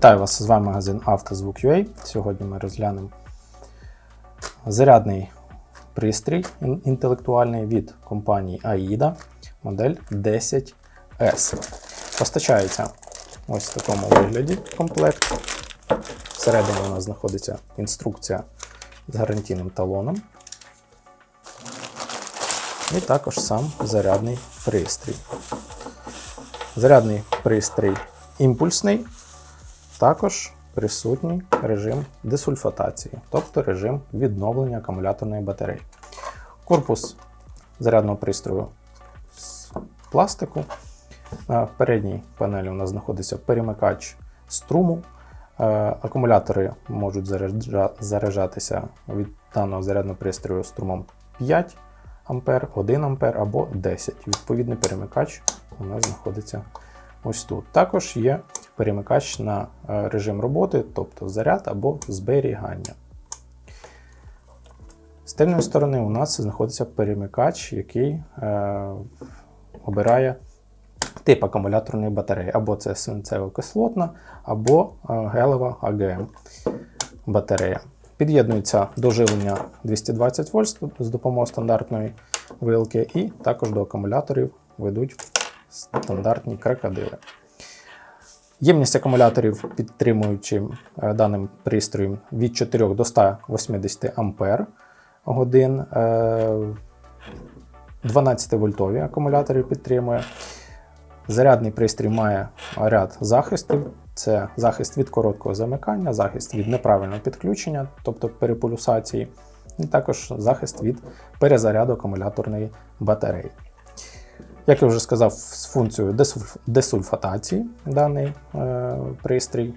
Вітаю вас, з вами магазин «Автозвук.UA». Сьогодні ми розглянемо зарядний пристрій інтелектуальний від компанії AIDA, модель 10S. Постачається ось в такому вигляді комплект. Всередині у нас знаходиться інструкція з гарантійним талоном. І також сам зарядний пристрій. Зарядний пристрій імпульсний. Також присутній режим десульфатації, тобто режим відновлення акумуляторної батареї. Корпус зарядного пристрою з пластику. На передній панелі у нас знаходиться перемикач струму. Е, Акумулятори можуть заряджа- заряджатися від даного зарядного пристрою струмом 5 А, 1 А або 10. Відповідний перемикач у нас знаходиться ось тут. Також є перемикач на е, режим роботи, тобто заряд або зберігання. З тильної сторони у нас знаходиться перемикач, який е, обирає тип акумуляторної батареї. Або це свинцево-кислотна, або е, гелева АГМ батарея. Під'єднується до живлення 220 вольт з допомогою стандартної вилки, і також до акумуляторів ведуть стандартні крокодили. Ємність акумуляторів, підтримуючи е, даним пристроєм від 4 до 180 ампер годин. 12 вольтові акумулятори підтримує. Зарядний пристрій має ряд захистів: це захист від короткого замикання, захист від неправильного підключення, тобто переполюсації, і також захист від перезаряду акумуляторної батареї. Як я вже сказав, з функцією десульф- десульфатації даний е, пристрій.